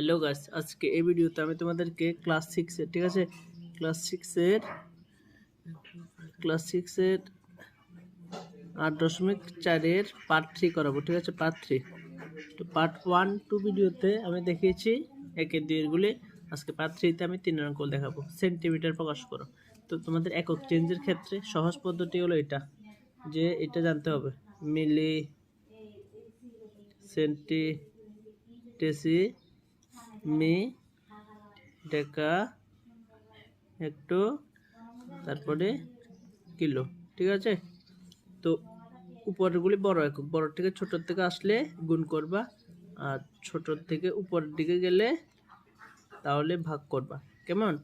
Hello guys আজকে এই ভিডিওতে আমি তোমাদেরকে ক্লাস সিক্সের ঠিক আছে? ক্লাস সিক্সের ক্লাস সিক্সের আট দশমিক চারের পার্ট থ্রি করাবো, ঠিক আছে? পার্ট থ্রি তো পার্ট ওয়ান টু ভিডিওতে আমি দেখিয়েছি একের দুইয়েরগুলি আজকে পার্ট থ্রিতে আমি তিন অঙ্ক দেখাবো। সেন্টিমিটার প্রকাশ করো। তো তোমাদের একক চেঞ্জের ক্ষেত্রে সহজ পদ্ধতি হলো এটা, যে এটা জানতে হবে। মিলি সেন্টি টেসি মি, ডেকা, একটু, তারপরে কিলো, ঠিক আছে? তো উপরেরগুলি বড় একক, বড় থেকে ছোটোর থেকে আসলে গুণ করবা, আর ছোটোর থেকে উপরের দিকে গেলে তাহলে ভাগ করবা, কেমন?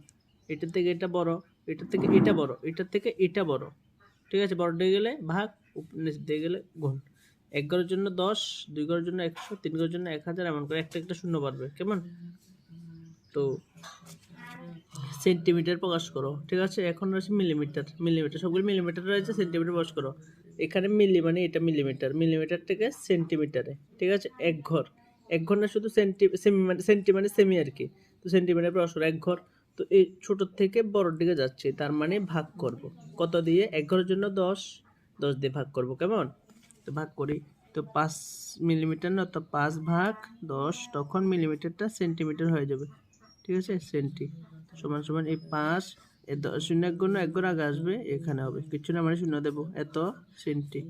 এটা থেকে এটা বড় এটা থেকে এটা বড় এটা থেকে এটা বড়, ঠিক আছে? বড় দিকে গেলে ভাগ নিচ দিকে গেলে গুণ। এক ঘরের জন্য দশ, দুই ঘরের জন্য একশো, তিন ঘরের জন্য এক হাজার, এমন করে একটা একটা শূন্য বাড়বে, কেমন? তো সেন্টিমিটার প্রকাশ করো, ঠিক আছে? এখন রয়েছে মিলিমিটার মিলিমিটার সবগুলো মিলিমিটার রয়েছে সেন্টিমিটার প্রকাশ করো। এখানে মিলি মানে এটা মিলিমিটার মিলিমিটার থেকে সেন্টিমিটারে ঠিক আছে? এক ঘর এক ঘর না শুধু সেন্টি সেমি মানে সেন্টি মানে সেমি আর কি, তো সেন্টিমিটার প্রকাশ করো, এক ঘর। তো এই ছোটোর থেকে বড়োর দিকে যাচ্ছে, তার মানে ভাগ করব। কত দিয়ে? এক ঘরের জন্য দশ দশ দিয়ে ভাগ করব, কেমন? তো ভাগ করি। তো পাঁচ মিলিমিটার না, তো পাঁচ ভাগ দশ, তখন মিলিমিটারটা সেন্টিমিটার হয়ে যাবে। ঠিক আছে? সেন্টি। সমান সমান এই পাঁচ, এ দশ শূন্য এক গুণ এক গুণ আগে আসবে, এখানে হবে। কিছু না মানে শূন্য দেবো। এত সেন্টি।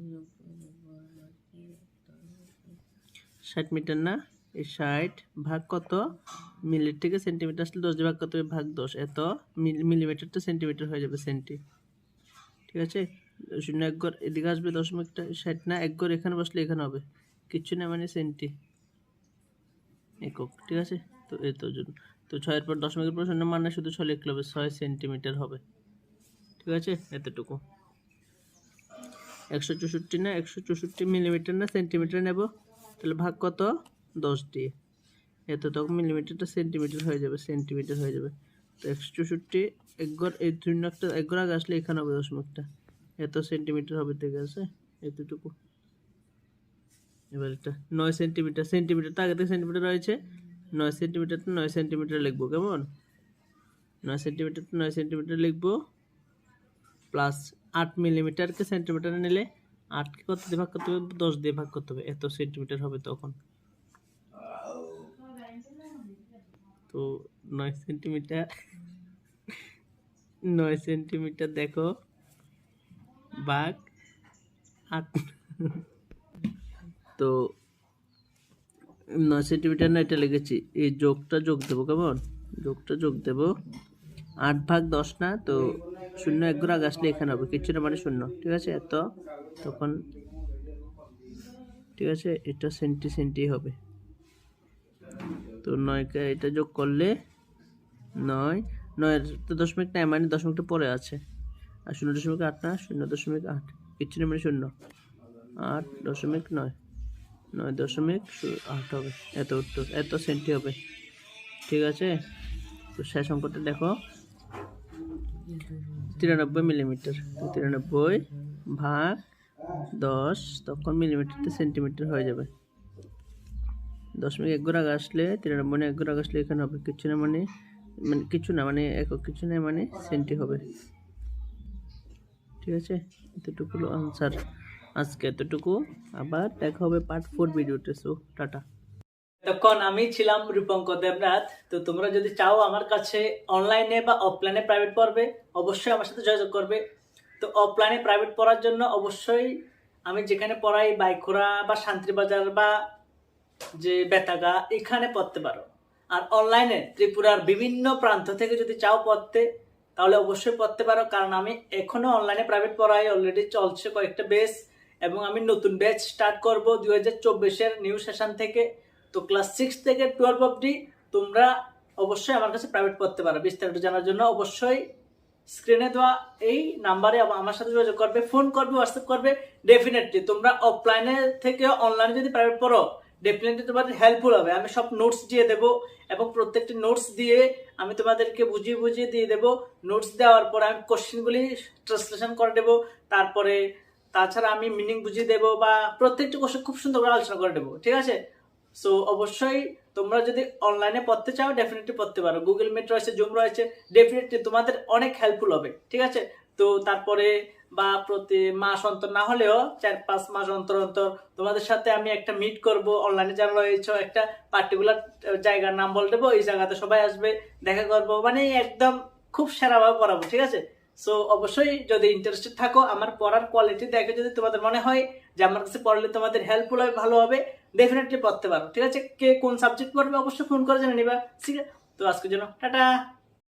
ষাট মিটার না? এই ষাট ভাগ কত? মিলির থেকে সেন্টিমিটার আসলে দশ ভাগ কত? ভাগ দশ। এত মিল- মিলিমিটারটা সেন্টিমিটার হয়ে যাবে, সেন্টি। ঠিক আছে? শূন্য এক ঘর এদিকে আসবে দশমিকটা ষাট না এক ঘর এখানে বসলে এখানে হবে। কিচ্ছু না মানে সেন্টি একক, ঠিক আছে? তো এই তো তো ছয়ের পর দশমিকের পর শূন্য মানে শুধু ছয় লিখলে হবে, ছয় সেন্টিমিটার হবে। ঠিক আছে? এতটুকু। একশো চৌষট্টি না, একশো চৌষট্টি মিলিমিটার না সেন্টিমিটার নেব। তাহলে ভাগ কত? দশ দিয়ে। এত তখন মিলিমিটারটা সেন্টিমিটার হয়ে যাবে সেন্টিমিটার হয়ে যাবে। তো একশো চৌষট্টি এক ঘর এই শূন্য একটা এক ঘর আগে আসলে এখানে হবে দশমিকটা। এত সেন্টিমিটার হবে ঠিক আছে, এতটুকু। এবার এটা নয় সেন্টিমিটার সেন্টিমিটারটা আগে থেকে সেন্টিমিটার রয়েছে। নয় সেন্টিমিটার তো নয় সেন্টিমিটার লিখব কেমন? নয় সেন্টিমিটার তো নয় সেন্টিমিটার লিখব। প্লাস আট মিলিমিটারকে সেন্টিমিটারে নিলে আটকে কত দিয়ে ভাগ করতে হবে? দশ দিয়ে ভাগ করতে হবে। এত সেন্টিমিটার হবে তখন। তো নয় সেন্টিমিটার নয় সেন্টিমিটার দেখো। বাঘ তো নয় সেন্টিমিটার না এটা লিখেছি এই যোগটা যোগ দেবো কেমন? যোগটা যোগ দেবো। আট ভাগ দশ না, তো শূন্য এক ঘর আগে আসলে এখানে হবে। কিচ্ছু না মানে শূন্য, ঠিক আছে? এত তখন ঠিক আছে, এটা সেন্টি সেন্টি হবে। তো নয়কে এটা যোগ করলে নয়, নয়ের তো দশমিক নাই মানে দশমিকটা পরে আছে। আর শূন্য দশমিক আট না শূন্য দশমিক আট। কিচ্ছু মানে শূন্য। আট দশমিক নয়। নয় দশমিক আট হবে। এত উত্তর। এত সেন্টি হবে। ঠিক আছে? তো শেষ অঙ্কটা দেখো। তিরানব্বই মিলিমিটার। তিরানব্বই ভাগ দশ তখন মিলিমিটারতে সেন্টিমিটার হয়ে যাবে। দশমিক এক আগে আসলে তিরানব্বই এক আগে আসলে এখানে হবে। কিছু না মানে মানে কিছু না মানে একক কিছু না মানে সেন্টি হবে। ঠিক আছে? এতটুকু আনসার আজকে এতটুকু। আবার দেখা হবে পার্ট ফোর ভিডিওতে সো টাটা। তখন আমি ছিলাম রূপঙ্কর দেবনাথ। তো তোমরা যদি চাও আমার কাছে অনলাইনে বা অফলাইনে প্রাইভেট পড়বে, অবশ্যই আমার সাথে যোগাযোগ করবে। তো অফলাইনে প্রাইভেট পড়ার জন্য অবশ্যই আমি যেখানে পড়াই বাইখোরা বা শান্তিবাজার বা যে বেতাগা, এখানে পড়তে পারো। আর অনলাইনে ত্রিপুরার বিভিন্ন প্রান্ত থেকে যদি চাও পড়তে তাহলে অবশ্যই পড়তে পারো, কারণ আমি এখনও অনলাইনে প্রাইভেট পড়াই অলরেডি চলছে কয়েকটা বেস এবং আমি নতুন ব্যাচ স্টার্ট করব দুই হাজার চব্বিশের নিউ সেশন থেকে। তো ক্লাস সিক্স থেকে টুয়েলভ অবধি তোমরা অবশ্যই আমার কাছে প্রাইভেট পড়তে পারো। বিস্তারিত জানার জন্য অবশ্যই স্ক্রিনে দেওয়া এই নাম্বারে আমার সাথে যোগাযোগ করবে ফোন করবে হোয়াটসঅ্যাপ করবে। ডেফিনেটলি তোমরা অফলাইনে থেকে অনলাইনে যদি প্রাইভেট পড়ো ডেফিনেটলি তোমাদের হেল্পফুল হবে। আমি সব নোটস দিয়ে দেবো এবং প্রত্যেকটি নোটস দিয়ে আমি তোমাদেরকে বুঝিয়ে বুঝিয়ে দিয়ে দেবো। নোটস দেওয়ার পর আমি কোশ্চেনগুলি ট্রান্সলেশন করে দেবো। তারপরে তাছাড়া আমি মিনিং বুঝিয়ে দেবো বা প্রত্যেকটি কোশ্চেন খুব সুন্দর করে আলোচনা করে দেবো। ঠিক আছে? সো অবশ্যই তোমরা যদি অনলাইনে পড়তে চাও ডেফিনেটলি পড়তে পারো। গুগল মিট রয়েছে জুম রয়েছে ডেফিনেটলি তোমাদের অনেক হেল্পফুল হবে। ঠিক আছে? তো তারপরে বা প্রতি মাস অন্তর না হলেও চার পাঁচ মাস অন্তর অন্তর তোমাদের সাথে আমি একটা মিট করব অনলাইনে যারা রয়েছে একটা পার্টিকুলার জায়গার নাম বলে দেবো, এই জায়গাতে সবাই আসবে, দেখা করব মানে একদম খুব সেরাভাবে পড়াবো, ঠিক আছে? সো অবশ্যই যদি ইন্টারেস্টেড থাকো, আমার পড়ার কোয়ালিটি দেখে যদি তোমাদের মনে হয় যে আমার কাছে পড়লে তোমাদের হেল্পফুল হবে, ভালো হবে ডেফিনেটলি পড়তে পারো, ঠিক আছে? কে কোন সাবজেক্ট পড়বে অবশ্যই ফোন করে জেনে নিবা, ঠিক আছে? তো আজকের জন্য, টাটা!